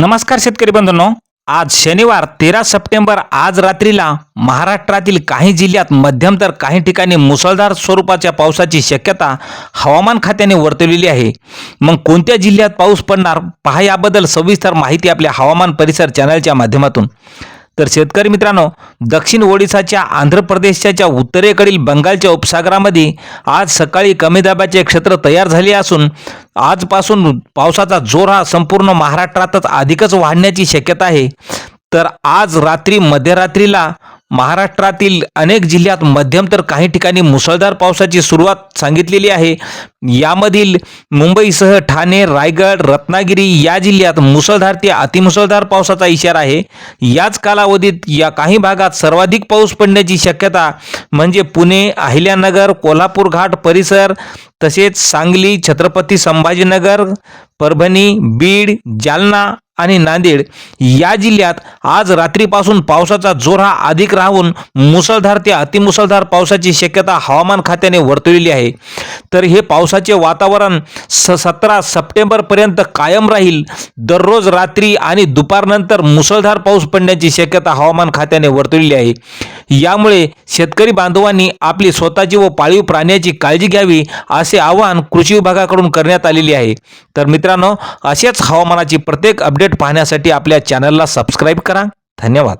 नमस्कार शेतकरी बंधूंनो. आज शनिवार तेरा सप्टेंबर आज रात्रीला महाराष्ट्रातील काही जिल्ह्यात मध्यम तर काही ठिकाणी मुसळधार स्वरूपाच्या पावसाची शक्यता हवामान खात्याने वर्तवलेली आहे. मग कोणत्या जिल्ह्यात पाऊस पडणार पहा याबद्दल सविस्तर माहिती आपल्या हवामान परिसर चॅनलच्या माध्यमातून. तर शेतकरी मित्रांनो दक्षिण ओडिसाच्या आंध्र प्रदेशच्या उत्तरेकडील बंगालच्या उपसागरामध्ये आज सकाळी कमी दाबाचे क्षेत्र तयार झाले असून आजपासून पावसाचा जोर हा संपूर्ण महाराष्ट्रातच अधिकच वाढण्याची शक्यता आहे. तर आज रात्री मध्यरात्रीला महाराष्ट्रातील अनेक जिल्ह्यात मध्यम तर काही ठिकाणी मुसळधार पावसाची सुरुवात सांगितलेली आहे. यामधील मुंबईसह ठाणे रायगड रत्नागिरी या जिल्ह्यात मुसळधार ते अतिमुसळधार पावसाचा इशारा आहे. याच कालावधीत या काही भागात सर्वाधिक पाऊस पडण्याची शक्यता म्हणजे पुणे अहिल्यानगर कोल्हापूर घाट परिसर तसेच सांगली छत्रपती संभाजीनगर परभणी बीड जालना आणि नांदेड या जिल्ह्यात आज रात्रीपासून पावसाचा जोर हा अधिक राहून मुसळधार ते अतिमुसळधार पावसाची शक्यता हवामान खात्याने वर्तवलेली आहे. तर हे पावसाचे वातावरण स सतरा सप्टेंबरपर्यंत कायम राहील. दररोज रात्री आणि दुपारनंतर मुसळधार पाऊस पडण्याची शक्यता हवामान खात्याने वर्तवलेली आहे. यामुळे शेतकरी बांधवांनी आपली स्वतःची व पाळीव प्राण्याची काळजी घ्यावी असे आवाहन कृषी विभागाकडून करण्यात आलेले आहे. तर मित्रांनो असेच हवामानाची प्रत्येक अपडेट पाहण्यासाठी आपल्या चॅनलला सबस्क्राईब करा. धन्यवाद.